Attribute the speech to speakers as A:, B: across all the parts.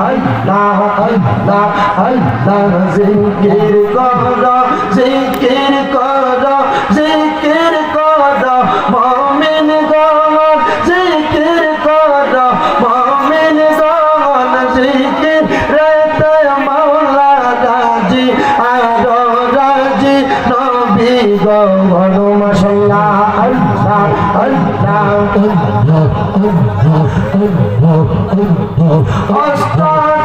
A: আল্লাহ আল্লাহ আল্লাহ জিকির কর জিকির কর জিকির কর মুমিন গণ জিকির কর মুমিন গণ জিকির রেতে মাওলা রাজি আর রাজি নবী গণ মাশাল্লাহ আল্লাহ আল্লাহ মন মারবা আল্লাহ আল্লাহ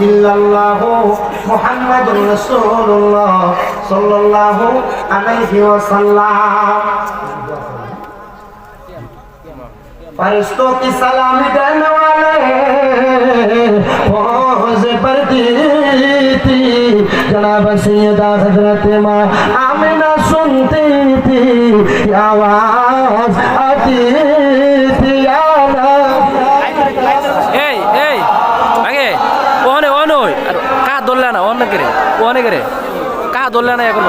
A: ইল্লাল্লাহু মুহাম্মাদুর রাসূলুল্লাহ সাল্লাল্লাহু আলাইহি ওয়াসাল্লাম فرشتوں کی
B: سلامی دینے والے فوز پر دی تھی جناب سیدہ حضرت ماں آمینہ سنتی تھی آواز آتی تھی దొల్లానా ఓనకరే ఓనకరే కా దొల్లానా ఎక్కడ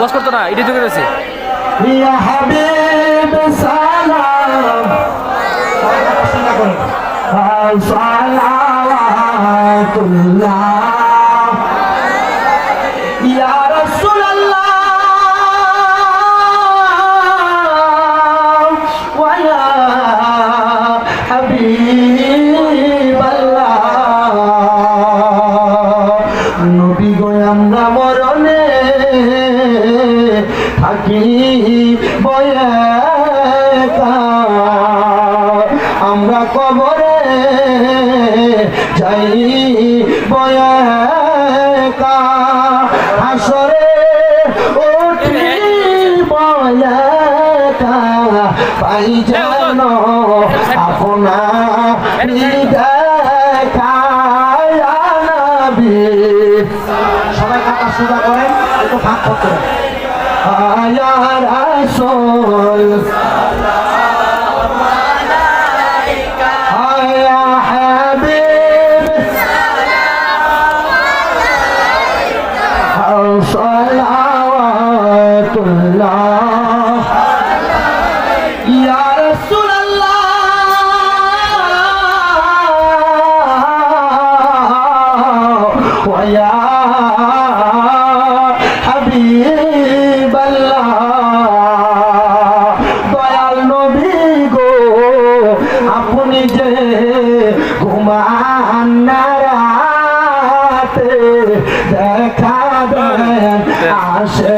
B: వాస్
A: కొడుతున్నా ఇటు దిగురేసి صلوات الله يا رسول নবী গো আমরা মরণে থাকি বয়ে আমরা কবরে যাই বয়ে আসরে উঠি বয়ে পাই যেন আপনার দেখা সুদা করেন একটু ভাগ করতে আয়া রাসূল ঘুমান রাতে দেখা দেন আসে।